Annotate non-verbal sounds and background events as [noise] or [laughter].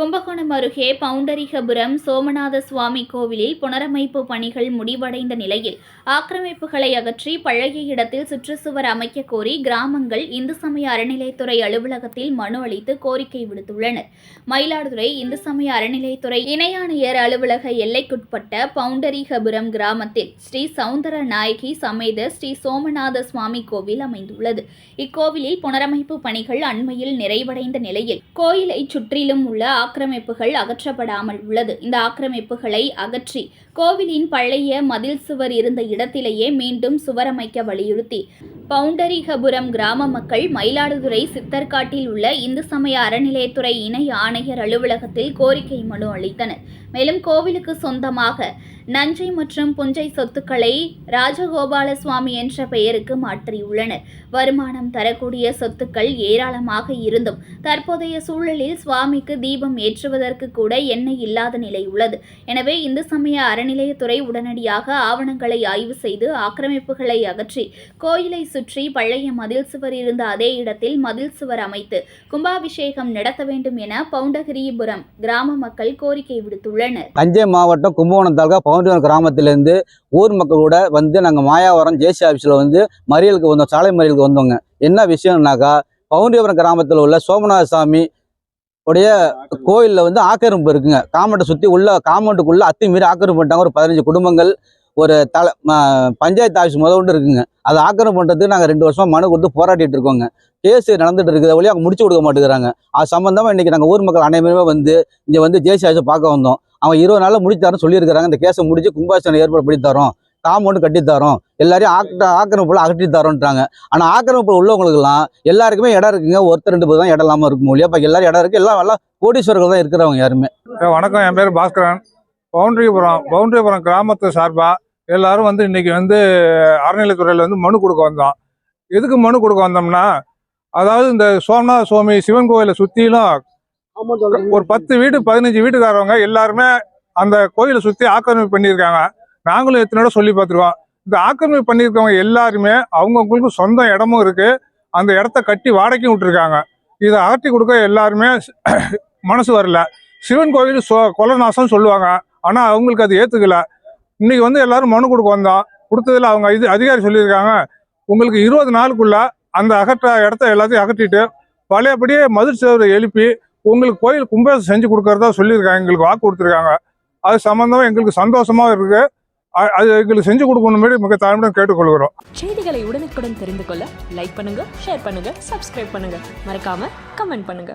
கும்பகோணம் அருகே பவுண்டரிகபுரம் சோமநாத சுவாமி கோவிலில் புனரமைப்பு பணிகள் முடிவடைந்த நிலையில் ஆக்கிரமிப்புகளை அகற்றி பழைய இடத்தில் சுற்றுச்சுவர் அமைக்க கோரி கிராமங்கள் இந்து சமய அறநிலைத்துறை அலுவலகத்தில் மனு அளித்து கோரிக்கை விடுத்துள்ளனர். மயிலாடுதுறை இந்து சமய அறநிலைத்துறை இணையாணையர் அலுவலக எல்லைக்குட்பட்ட பவுண்டரிகபுரம் கிராமத்தில் ஸ்ரீ சவுந்தர நாயகி சமேத ஸ்ரீ சோமநாத சுவாமி கோவில் அமைந்துள்ளது. இக்கோவிலில் புனரமைப்பு பணிகள் அண்மையில் நிறைவடைந்த நிலையில் கோயிலை சுற்றிலும் உள்ள ஆக்கிரமிப்புகள் அகற்றப்படாமல் உள்ளது. இந்த ஆக்கிரமிப்புகளை அகற்றி கோவிலின் பழைய மதில் சுவர் இருந்த இடத்திலேயே மீண்டும் சுவரமைக்க வலியுறுத்தி. பவுண்டரிகபுரம் கிராம மக்கள் மயிலாடுதுறை சித்தர்காட்டில் உள்ள இந்து சமய அறநிலையத்துறை இணை ஆணையர் அலுவலகத்தில் கோரிக்கை மனு அளித்தனர். மேலும் கோவிலுக்கு சொந்தமாக நஞ்சை மற்றும் புஞ்சை சொத்துக்களை ராஜகோபால சுவாமி என்ற பெயருக்கு மாற்றியுள்ளனர். வருமானம் தரக்கூடிய சொத்துக்கள் ஏராளமாக இருந்தும் தற்போதைய சூழலில் சுவாமிக்கு தீபம் ஏற்றுவதற்கு கூட எண்ணெய் இல்லாத நிலை உள்ளது. எனவே இந்து சமய அறநிலையத்துறை உடனடியாக ஆவணங்களை ஆய்வு செய்து ஆக்கிரமிப்புகளை அகற்றி கோயிலை சுற்றி பழைய மதில் சுவர் இருந்த அதே இடத்தில் மதில் சுவர் அமைத்து கும்பாபிஷேகம் நடத்த வேண்டும் என பவுண்டகிரிபுரம் கிராம மக்கள் கோரிக்கை விடுத்துள்ளனர். தஞ்சை மாவட்டம் கும்பகோணம் தாலுகா பவுண்டிவன் கிராமத்திலேருந்து ஊர் மக்களோட வந்து நாங்கள் மாயாவரம் ஜேசி ஆஃபீஸில் வந்து மறியலுக்கு வந்தோம் சாலை மறியலுக்கு வந்தோங்க. என்ன விஷயம்னாக்கா பவுண்டிவரம் கிராமத்தில் உள்ள சோமநாத சாமி உடைய கோயிலில் வந்து ஆக்கிரமிப்பு இருக்குங்க. காமௌண்ட்டை சுற்றி உள்ள காமௌண்ட்டுக்குள்ளே அத்துமீறி ஆக்கிரமிப்பு பண்ணிட்டாங்க. ஒரு பதினஞ்சு குடும்பங்கள் ஒரு தலை ம- பஞ்சாயத்து ஆஃபீஸ் முதல்கொண்டு இருக்குங்க. அதை ஆக்கிரமிப்பு பண்ணுறதுக்கு நாங்கள் ரெண்டு வருஷமாக மனு கொடுத்து போராட்டிகிட்டு இருக்கோங்க. கேஸ் நடந்துட்டு இருக்கிற வழி அவங்க முடிச்சு கொடுக்க மாட்டேங்கிறாங்க. அது சம்மந்தமாக இன்றைக்கி நாங்கள் ஊர் மக்கள் அனைவருமே வந்து இங்கே வந்து ஜேசி ஆஃபீஸை பார்க்க வந்தோம். அவன் இருபது நாளில் முடிச்சு சொல்லியிருக்கிறாங்க. இந்த கேஸை முடிச்சு கும்பாசனம் ஏற்பாடு பண்ணி தரோம். காம்பவுண்டு கட்டித்தரோம் எல்லாரையும் ஆக்கிட்ட ஆக்கிரமிப்புல அகற்றி தரோன்றாங்க. ஆனால் ஆக்கிரமிப்பு உள்ளவங்களுக்குலாம் எல்லாருக்குமே இடம் இருக்குங்க. ஒருத்தர் ரெண்டு பேர் தான் இடம் இல்லாமல் இருக்கும் இல்லையா இப்போ எல்லாரும் இடம் இருக்குது எல்லாம் எல்லாம் கோடீஸ்வரர்கள் தான் இருக்கிறவங்க யாருமே. வணக்கம். என் பேர் பாஸ்கரன். பவுண்டரிபுரம் பவுண்டரிபுரம் கிராமத்து சார்பாக எல்லாரும் வந்து இன்னைக்கு வந்து அறநிலைத்துறையில் வந்து மனு கொடுக்க வந்தோம். எதுக்கு மனு கொடுக்க வந்தோம்னா அதாவது இந்த சோம்நாத சுவாமி சிவன் கோயிலை சுற்றிலும் ஒரு பத்து வீடு பதினஞ்சு வீட்டுக்காரவங்க எல்லாருமே அந்த கோயிலை சுற்றி ஆக்கிரமிப்பு பண்ணியிருக்காங்க. நாங்களும் எத்தனோட சொல்லி பார்த்துருவோம் இந்த ஆக்கிரமிப்பு பண்ணியிருக்கவங்க எல்லாருமே அவங்கவுங்களுக்கு சொந்த இடமும் இருக்கு. அந்த இடத்த கட்டி வாடகைக்கும் விட்டுருக்காங்க. இதை அகற்றி கொடுக்க எல்லாருமே [clears throat] மனசு வரல. சிவன் கோவில் சொ கொலநாசம் சொல்லுவாங்க. ஆனால் அவங்களுக்கு அது ஏற்றுக்கல இன்னைக்கு வந்து எல்லாரும் மனு கொடுக்க வந்தோம். கொடுத்ததுல அவங்க இது அதிகாரி சொல்லியிருக்காங்க. உங்களுக்கு இருபது நாளுக்குள்ள அந்த அகற்ற இடத்த எல்லாத்தையும் அகற்றிட்டு பழையபடியே மதுர் சேவரை எழுப்பி உங்களுக்கு கோயில் கும்பாசம் செஞ்சு கொடுக்கறதா சொல்லியிருக்காங்க எங்களுக்கு வாக்கு கொடுத்துருக்காங்க. அது சம்பந்தமா எங்களுக்கு சந்தோஷமா இருக்கு. அது எங்களுக்கு செஞ்சு கொடுக்கணும் மிக தாழ்மையுடன் கேட்டுக்கொள்கிறோம். செய்திகளை உடனுக்குடன் தெரிந்து கொள்ள லைக் பண்ணுங்க ஷேர் பண்ணுங்க சப்ஸ்கிரைப் பண்ணுங்க. மறக்காம கமெண்ட் பண்ணுங்க.